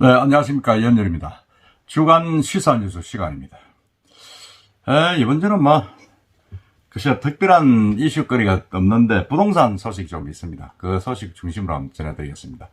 네, 안녕하십니까. 연열입니다. 주간 시사 뉴스 시간입니다. 에, 이번 주는 뭐, 글쎄, 특별한 이슈거리가 없는데, 부동산 소식 좀 있습니다. 그 소식 중심으로 한번 전해드리겠습니다.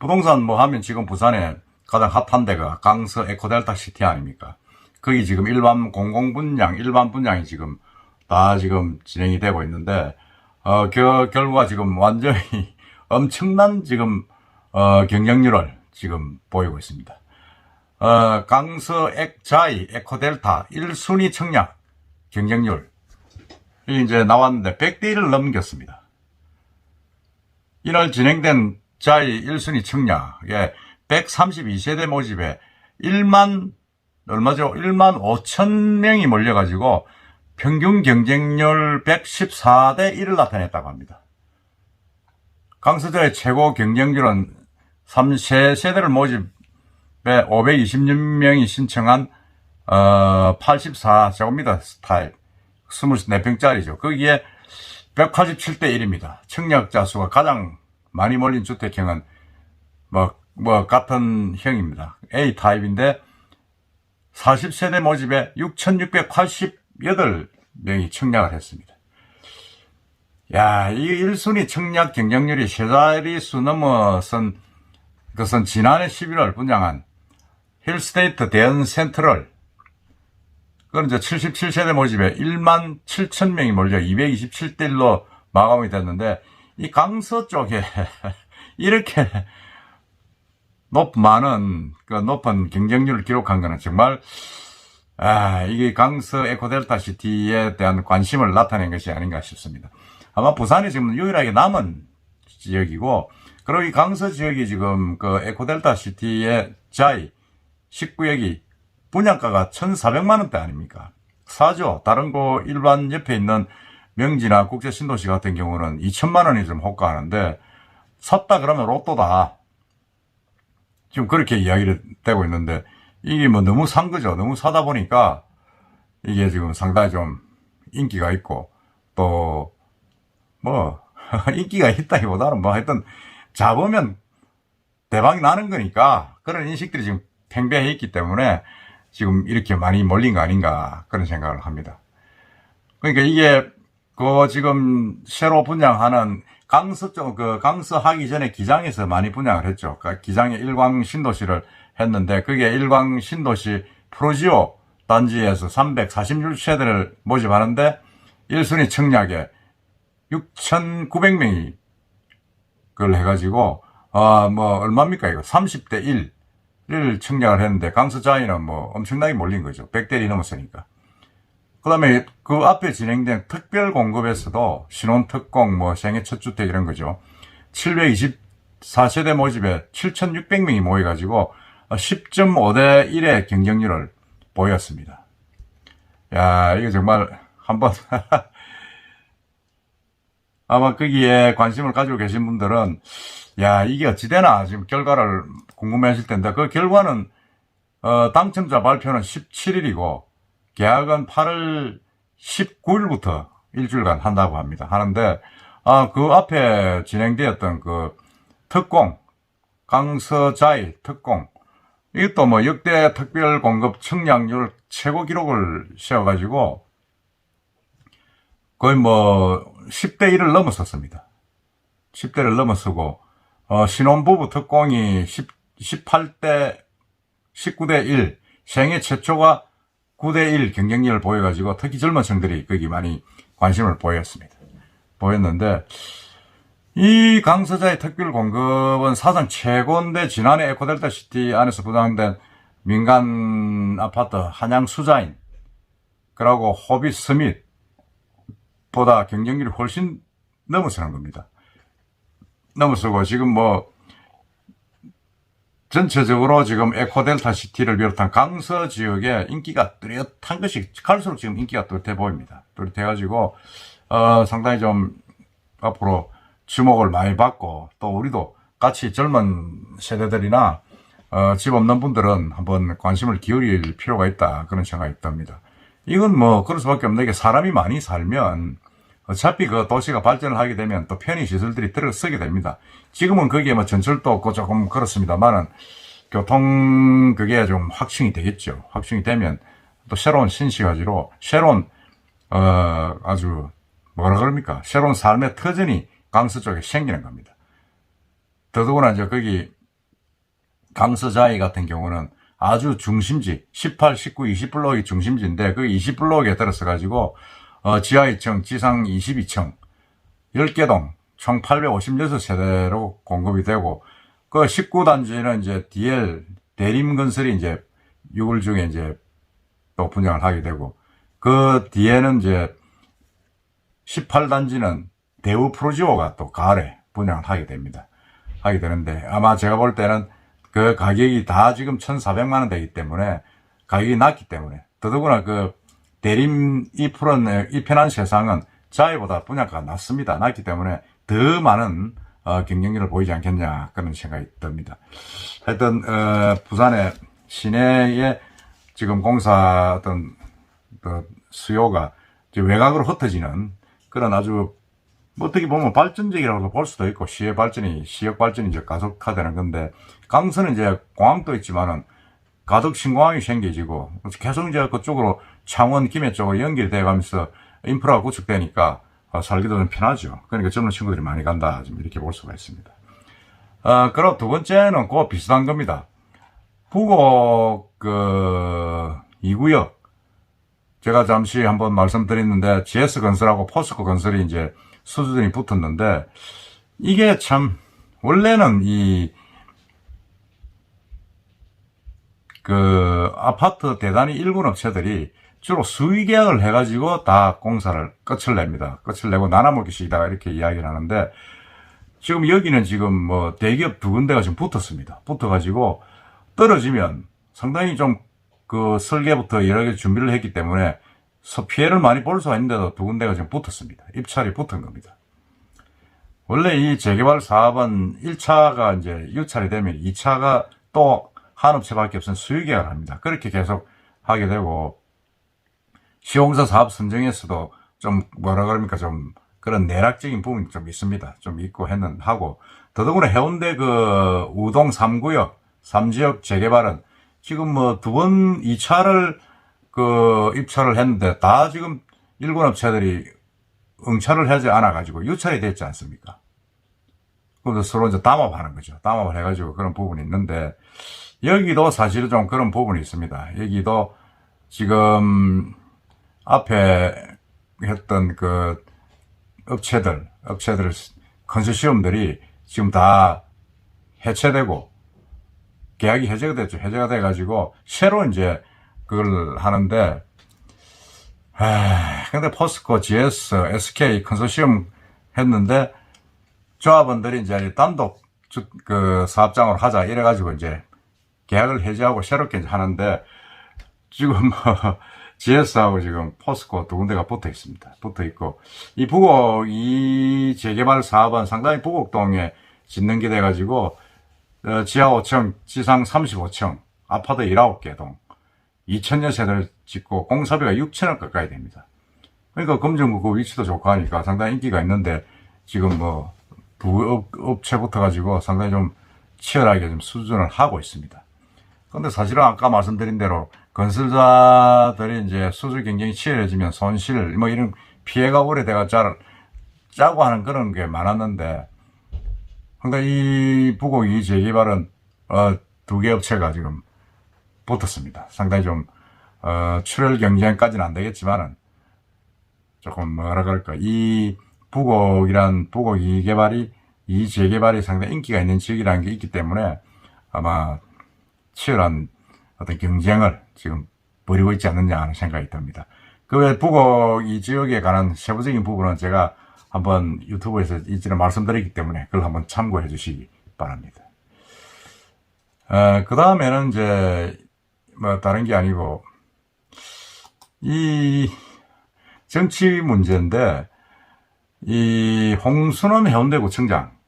부동산 뭐 하면 지금 부산에 가장 핫한 데가 강서 에코델타 시티 아닙니까? 거기 지금 일반 공공 분양, 일반 분양이 지금 다 지금 진행이 되고 있는데, 어, 그 결과 지금 완전히 엄청난 지금, 어, 경쟁률을 지금 보이고 있습니다. 어, 강서 액자이 에코델타 1순위 청약 경쟁률. 이 이제 나왔는데 100대 1을 넘겼습니다. 이날 진행된 자이 1순위 청약에 132세대 모집에 1만, 얼마죠? 1만 5천 명이 몰려가지고 평균 경쟁률 114대 1을 나타냈다고 합니다. 강서자의 최고 경쟁률은 3세대를 모집에 526명이 신청한 어, 84제곱미터 스타일 24평짜리죠. 거기에 187대 1입니다. 청약자 수가 가장 많이 몰린 주택형은 뭐, 뭐 같은 형입니다. A 타입인데 40세대 모집에 6,688명이 청약을 했습니다. 야, 이 1순위 청약 경쟁률이 세 자릿수 넘어선 그것은 지난해 11월 분양한 힐스테이트 대연 센트럴 그건 이제 77세대 모집에 1만 7천 명이 몰려 227대 1로 마감이 됐는데 이 강서 쪽에 이렇게 높 많은 그 높은 경쟁률을 기록한 거는 정말 아 이게 강서 에코델타 시티에 대한 관심을 나타낸 것이 아닌가 싶습니다. 아마 부산이 지금 유일하게 남은 지역이고 그리고 이 강서 지역이 지금 그 에코델타 시티의 자이 19역이 분양가가 1,400만 원대 아닙니까? 사죠. 다른 거 일반 옆에 있는 명지나 국제 신도시 같은 경우는 2천만 원이 좀 호가하는데 샀다 그러면 로또다. 지금 그렇게 이야기를 되고 있는데 이게 뭐 너무 산 거죠. 너무 사다 보니까 이게 지금 상당히 좀 인기가 있고 또 뭐 인기가 있다기보다는 뭐 하여튼 잡으면 대박이 나는 거니까 그런 인식들이 지금 팽배해 있기 때문에 지금 이렇게 많이 몰린 거 아닌가 그런 생각을 합니다. 그러니까 이게 그 지금 새로 분양하는 강서 쪽, 그 강서 하기 전에 기장에서 많이 분양을 했죠. 그 기장에 일광 신도시를 했는데 그게 일광 신도시 프로지오 단지에서 346세대를 모집하는데 1순위 청약에 6,900명이 그걸 해가지고 아 뭐 얼마입니까 이거? 30대 1을 청약을 했는데 강서자이는 뭐 엄청나게 몰린 거죠. 100대이 넘었으니까. 그 다음에 그 앞에 진행된 특별 공급에서도 신혼특공 뭐 생애 첫 주택 이런 거죠. 724세대 모집에 7,600명이 모여가지고 10.5대 1의 경쟁률을 보였습니다. 야 이거 정말 한번 아마 거기에 관심을 가지고 계신 분들은 야 이게 어찌 되나 지금 결과를 궁금해 하실 텐데 그 결과는 어, 당첨자 발표는 17일이고 계약은 8월 19일부터 일주일간 한다고 합니다. 하는데 아, 그 앞에 진행되었던 그 특공 강서자이 특공 이것도 뭐 역대 특별 공급 청약률 최고 기록을 세워가지고 거의 뭐 10대 1을 넘었었습니다. 10대를 넘었었고 어, 신혼부부 특공이 10, 18대 19대 1 생애 최초가 9대 1 경쟁력을 보여가지고 특히 젊은 층들이 거기 많이 관심을 보였습니다. 보였는데 이 강서자의 특별 공급은 사상 최고인데 지난해 에코델타 시티 안에서 부담된 민간 아파트 한양 수자인 그리고 호빗 스밋 보다 경쟁률이 훨씬 넘어서는 겁니다. 넘어서고 지금 뭐 전체적으로 지금 에코델타 시티를 비롯한 강서 지역에 인기가 뚜렷한 것이 갈수록 지금 인기가 뚜렷해 보입니다. 뚜렷해 가지고 어, 상당히 좀 앞으로 주목을 많이 받고 또 우리도 같이 젊은 세대들이나 어, 집 없는 분들은 한번 관심을 기울일 필요가 있다 그런 생각이 듭니다. 이건 뭐 그럴 수밖에 없는 게 사람이 많이 살면 어차피 그 도시가 발전을 하게 되면 또 편의 시설들이 들어서게 됩니다. 지금은 거기에 뭐 전철도 없고 조금 그렇습니다만은 교통 그게 좀 확충이 되겠죠. 확충이 되면 또 새로운 신시가지로 새로운 어 아주 뭐라 그럽니까? 새로운 삶의 터전이 강서 쪽에 생기는 겁니다. 더더구나 이제 거기 강서 자이 같은 경우는 아주 중심지 18, 19, 20블록이 중심지인데 그 20블록에 들어서 가지고 어, 지하 2층, 지상 22층 10개 동 총 856세대로 공급이 되고 그 19단지는 이제 DL 대림 건설이 이제 6월 중에 이제 또 분양을 하게 되고 그 뒤에는 이제 18단지는 대우 프로지오가 또 가을에 분양을 하게 됩니다. 하게 되는데 아마 제가 볼 때는 그 가격이 다 지금 1,400만 원 되기 때문에 가격이 낮기 때문에 더더구나 그 대림 이 푸른 이 편한 세상은 자이보다 분양가가 낮습니다. 낮기 때문에 더 많은 어, 경쟁력을 보이지 않겠냐 그런 생각이 듭니다. 하여튼 어, 부산의 시내에 지금 공사 어떤 그 수요가 외곽으로 흩어지는 그런 아주 뭐 어떻게 보면 발전적이라고 볼 수도 있고 시의 발전이 시역 발전이 이제 가속화되는 건데 강서는 이제 공항도 있지만은 가덕 신공항이 생겨지고 계속 이제 그쪽으로 창원 김해 쪽으로 연결돼 가면서 인프라가 구축되니까 어, 살기도 좀 편하죠. 그러니까 젊은 친구들이 많이 간다 좀 이렇게 볼 수가 있습니다. 어, 그리고 두 번째는 그 비슷한 겁니다. 부곡 그 2구역 제가 잠시 한번 말씀드렸는데 GS 건설하고 포스코 건설이 이제 수주들이 붙었는데 이게 참 원래는 이 그 아파트 대단히 일군 업체들이 주로 수의 계약을 해가지고 다 공사를 끝을 냅니다. 끝을 내고 나눠먹기식이다 이렇게 이야기를 하는데 지금 여기는 지금 뭐 대기업 두 군데가 지금 붙었습니다. 붙어가지고 떨어지면 상당히 좀 그 설계부터 여러 개 준비를 했기 때문에 서- 피해를 많이 볼 수가 있는데도 두 군데가 지금 붙었습니다. 입찰이 붙은 겁니다. 원래 이 재개발 사업은 1차가 이제 유찰이 되면 2차가 또 한 업체밖에 없으면 수의 계약을 합니다. 그렇게 계속 하게 되고 시공사 사업 선정에서도 좀 뭐라 그럽니까 좀 그런 내락적인 부분이 좀 있습니다. 좀 있고 했는 하고 더더구나 해운대 그 우동 3구역 3지역 재개발은 지금 뭐 두 번 2차를 그 입찰을 했는데 다 지금 일본 업체들이 응찰을 하지 않아 가지고 유찰이 됐지 않습니까? 그래서 서로 이제 담합하는 거죠. 담합을 해가지고 그런 부분이 있는데 여기도 사실은 좀 그런 부분이 있습니다. 여기도 지금 앞에 했던 그 업체들, 업체들, 컨소시엄들이 지금 다 해체되고 계약이 해제가 됐죠. 해제가 돼가지고 새로 이제 그걸 하는데 아, 근데 포스코, GS, SK 컨소시엄 했는데 조합원들이 이제 단독 주- 그 사업장으로 하자 이래가지고 이제 계약을 해지하고 새롭게 하는데 지금 뭐 GS하고 지금 포스코 두 군데가 붙어 있습니다. 붙어 있고 이 부곡 이 재개발 사업은 상당히 부곡동에 짓는 게 돼가지고 어, 지하 5층, 지상 35층, 아파트 19개 동 2천여 세대를 짓고 공사비가 6천억 가까이 됩니다. 그러니까 금정구 그 위치도 좋고 하니까 상당히 인기가 있는데 지금 뭐 업체 붙어가지고 상당히 좀 치열하게 좀 수준을 하고 있습니다. 근데 사실은 아까 말씀드린 대로 건설자들이 이제 수주 경쟁이 치열해지면 손실 뭐 이런 피해가 오래돼가 잘 짜고 하는 그런 게 많았는데 근데 이 부곡 이 재개발은 어, 두 개 업체가 지금 붙었습니다. 상당히 좀 어, 출혈 경쟁까지는 안 되겠지만은 조금 뭐라 그럴까 이 부곡이란 부곡 이 개발이 이 재개발이 상당히 인기가 있는 지역이라는 게 있기 때문에 아마 치열한 어떤 경쟁을 지금 벌이고 있지 않느냐 하는 생각이 듭니다. 그 외 부곡 이 지역에 관한 세부적인 부분은 제가 한번 유튜브에서 이전에 말씀드렸기 때문에 그걸 한번 참고해 주시기 바랍니다. 그 다음에는 이제 뭐 다른 게 아니고 이 정치 문제인데 이 홍순원 해운대구청장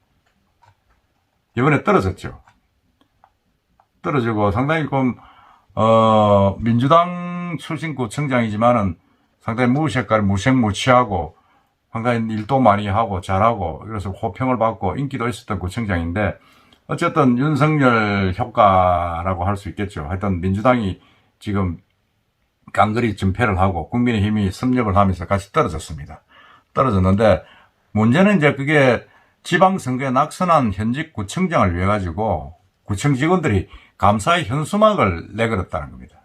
이번에 떨어졌죠. 떨어지고 상당히 좀, 어, 민주당 출신 구청장이지만은 상당히 무색깔, 무색무취하고 상당히 일도 많이 하고 잘하고 그래서 호평을 받고 인기도 있었던 구청장인데 어쨌든 윤석열 효과라고 할 수 있겠죠. 하여튼 민주당이 지금 깡그리 증패를 하고 국민의힘이 섭렵을 하면서 같이 떨어졌습니다. 떨어졌는데 문제는 이제 그게 지방선거에 낙선한 현직 구청장을 위해 가지고 구청 직원들이 감사의 현수막을 내걸었다는 겁니다.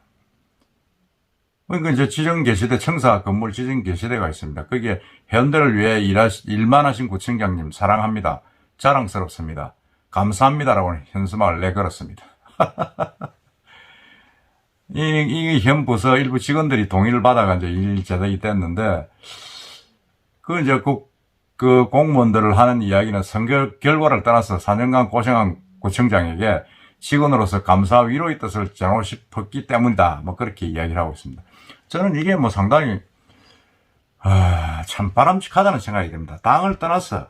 그러니까 이제 지정게시대 청사 건물 지정게시대가 있습니다. 거기에 현대를 위해 일하시, 일만 하신 구청장님 사랑합니다. 자랑스럽습니다. 감사합니다라고 현수막을 내걸었습니다. 이, 이현 부서 일부 직원들이 동의를 받아가 이제 일 제작이 됐는데, 그 이제 그, 그 공무원들을 하는 이야기는 선거 결과를 떠나서 4년간 고생한 구청장에게 직원으로서 감사 위로의 뜻을 전하고 싶었기 때문이다. 뭐 그렇게 이야기를 하고 있습니다. 저는 이게 뭐 상당히, 아, 참 바람직하다는 생각이 듭니다. 당을 떠나서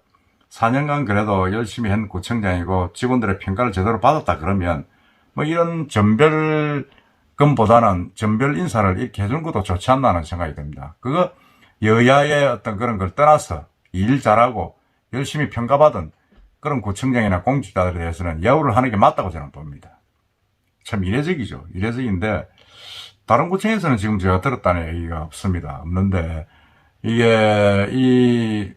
4년간 그래도 열심히 한 구청장이고 직원들의 평가를 제대로 받았다 그러면 뭐 이런 전별금보다는 전별 인사를 이렇게 해주는 것도 좋지 않나는 생각이 듭니다. 그거 여야의 어떤 그런 걸 떠나서 일 잘하고 열심히 평가받은 그런 구청장이나 공직자들에 대해서는 예우를 하는 게 맞다고 저는 봅니다. 참 이례적이죠. 이례적인데 다른 구청에서는 지금 제가 들었다는 얘기가 없습니다. 없는데 이게 이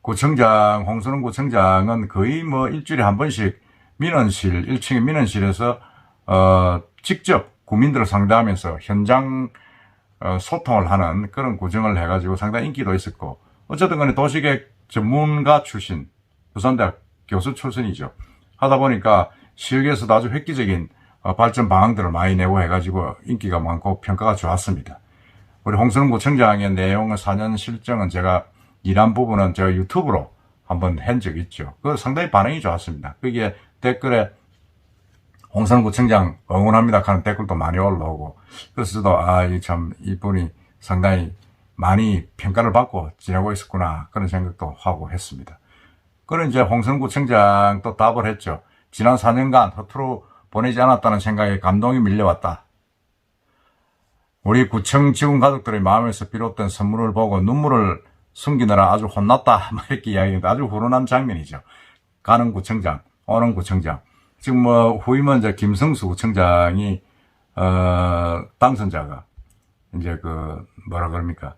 구청장 홍순원 구청장은 거의 뭐 일주일에 한 번씩 민원실 1층의 민원실에서 어 직접 국민들을 상대하면서 현장 어, 소통을 하는 그런 구정을 해가지고 상당히 인기도 있었고 어쨌든 간에 도시계획 전문가 출신 부산대학 교수 출신이죠. 하다 보니까 시역에서도 아주 획기적인 어, 발전 방안들을 많이 내고 해가지고 인기가 많고 평가가 좋았습니다. 우리 홍순원 구청장의 내용을 4년 실정은 제가 일한 부분은 제가 유튜브로 한번 한적 있죠. 그 상당히 반응이 좋았습니다. 거기에 댓글에 홍순원 구청장 응원합니다 하는 댓글도 많이 올라오고 그래서 저도 아참 이분이 상당히 많이 평가를 받고 지내고 있었구나 그런 생각도 하고 했습니다. 그런 이제 홍순원 구청장 또 답을 했죠. 지난 4년간 허투루 보내지 않았다는 생각에 감동이 밀려왔다. 우리 구청 직원 가족들의 마음에서 비롯된 선물을 보고 눈물을 숨기느라 아주 혼났다. 막 이렇게 이야기했는데 아주 훈훈한 장면이죠. 가는 구청장, 오는 구청장. 지금 뭐 후임은 이제 김성수 구청장이 어 당선자가 이제 그 뭐라 그럽니까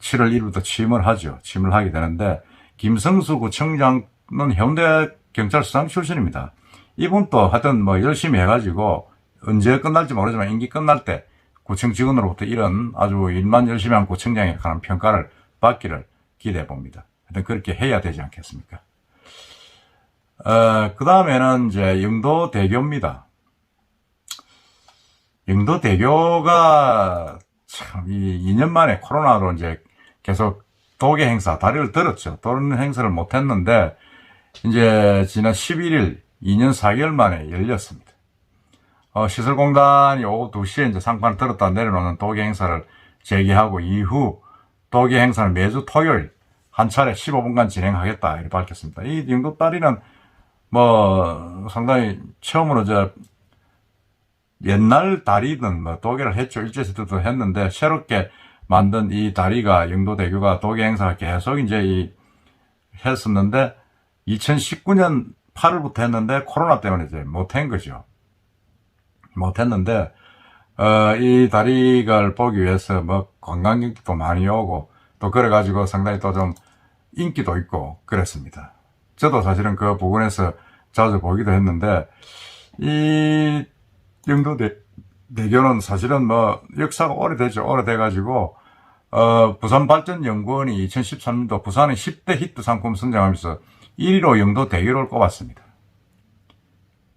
7월 1일부터 취임을 하죠. 취임을 하게 되는데 김성수 구청장은 현대 경찰서장 출신입니다. 이분도 하여튼 뭐 열심히 해가지고 언제 끝날지 모르지만 임기 끝날 때 구청 직원으로부터 이런 아주 일만 열심히 한 구청장에 관한 평가를 받기를 기대해 봅니다. 하여튼 그렇게 해야 되지 않겠습니까? 어, 그 다음에는 이제 영도대교입니다. 영도대교가 참, 이 2년 만에 코로나로 이제 계속 도계 행사, 다리를 들었죠. 도는 행사를 못 했는데, 이제 지난 11일, 2년 4개월 만에 열렸습니다. 어, 시설공단이 오후 2시에 이제 상판을 들었다 내려놓는 도계 행사를 재개하고 이후 도계 행사는 매주 토요일 한 차례 15분간 진행하겠다 이렇게 밝혔습니다. 이 영도 다리는 뭐 상당히 처음으로 저 옛날 다리는 뭐 도계를 했죠. 일제시대도 했는데 새롭게 만든 이 다리가 영도대교가 도계 행사가 계속 이제 이 했었는데 2019년 8월부터 했는데 코로나 때문에 이제 못한 거죠. 못했는데 어, 이 다리를 보기 위해서 뭐 관광객도 많이 오고 또 그래가지고 상당히 또 좀 인기도 있고 그랬습니다. 저도 사실은 그 부근에서 자주 보기도 했는데 이 영도 대 대교는 사실은 뭐 역사가 오래되죠. 오래돼가지고 어, 부산발전연구원이 2013년도 부산의 10대 히트 상품 선정하면서 1위로 영도 대교를 꼽았습니다.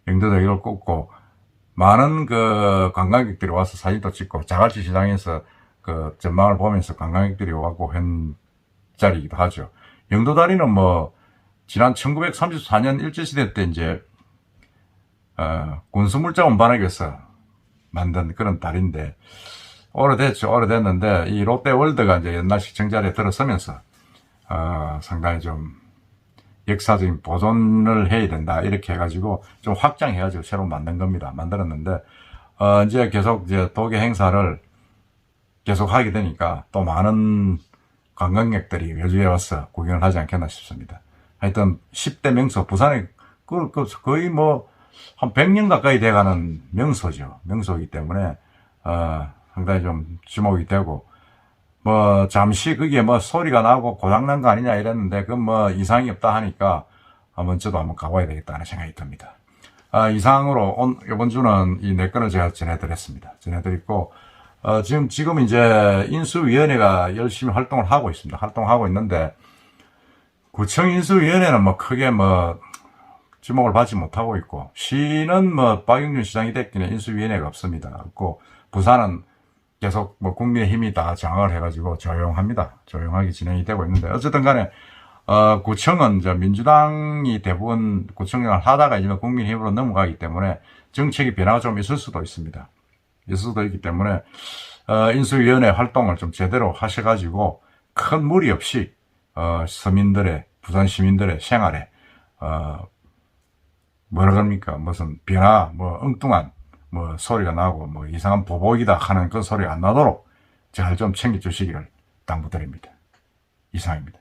영도 대교를 꼽고 많은 그 관광객들이 와서 사진도 찍고 자갈치 시장에서 그 전망을 보면서 관광객들이 와고 한 자리이기도 하죠. 영도 다리는 뭐 지난 1934년 일제시대 때 이제 어, 군수물자 위해서 만든 그런 다리인데 오래됐죠. 오래됐는데 이 롯데월드가 이제 옛날 시청 자리에 들어서면서 어, 상당히 좀 역사적인 보존을 해야 된다 이렇게 해가지고 좀 확장해가지고 새로 만든 겁니다. 만들었는데 어, 이제 계속 이제 도계 행사를 계속 하게 되니까 또 많은 관광객들이 외주에 와서 구경을 하지 않겠나 싶습니다. 하여튼 10대 명소 부산의 그, 그 거의 뭐 한 100년 가까이 돼가는 명소죠. 명소이기 때문에 어, 상당히 좀 주목이 되고 뭐 잠시 그게 뭐 소리가 나고 고장난 거 아니냐 이랬는데 그뭐 이상이 없다 하니까 한번 저도 한번 가봐야 되겠다는 생각이 듭니다. 아, 이상으로 온, 이번 주는 이네 건을 제가 전해드렸습니다. 전해드렸고 어, 지금 지금 이제 인수위원회가 열심히 활동을 하고 있습니다. 활동하고 있는데 구청 인수위원회는 뭐 크게 뭐 주목을 받지 못하고 있고 시는 뭐 박영준 시장이 됐기는 인수위원회가 없습니다. 없고 부산은 계속 뭐 국민의 힘이 다 장악을 해가지고 조용합니다. 조용하게 진행이 되고 있는데 어쨌든 간에 어, 구청은 저 민주당이 대부분 구청장을 하다가 이제 국민힘으로 넘어가기 때문에 정책의 변화가 좀 있을 수도 있습니다. 있을 수도 있기 때문에 어, 인수위원회 활동을 좀 제대로 하셔가지고 큰 무리 없이 어, 서민들의 부산 시민들의 생활에 어, 뭐라 그럽니까 무슨 변화 뭐 엉뚱한 뭐 소리가 나고 뭐 이상한 보복이다 하는 그 소리가 안 나도록 잘 좀 챙겨주시기를 당부드립니다. 이상입니다.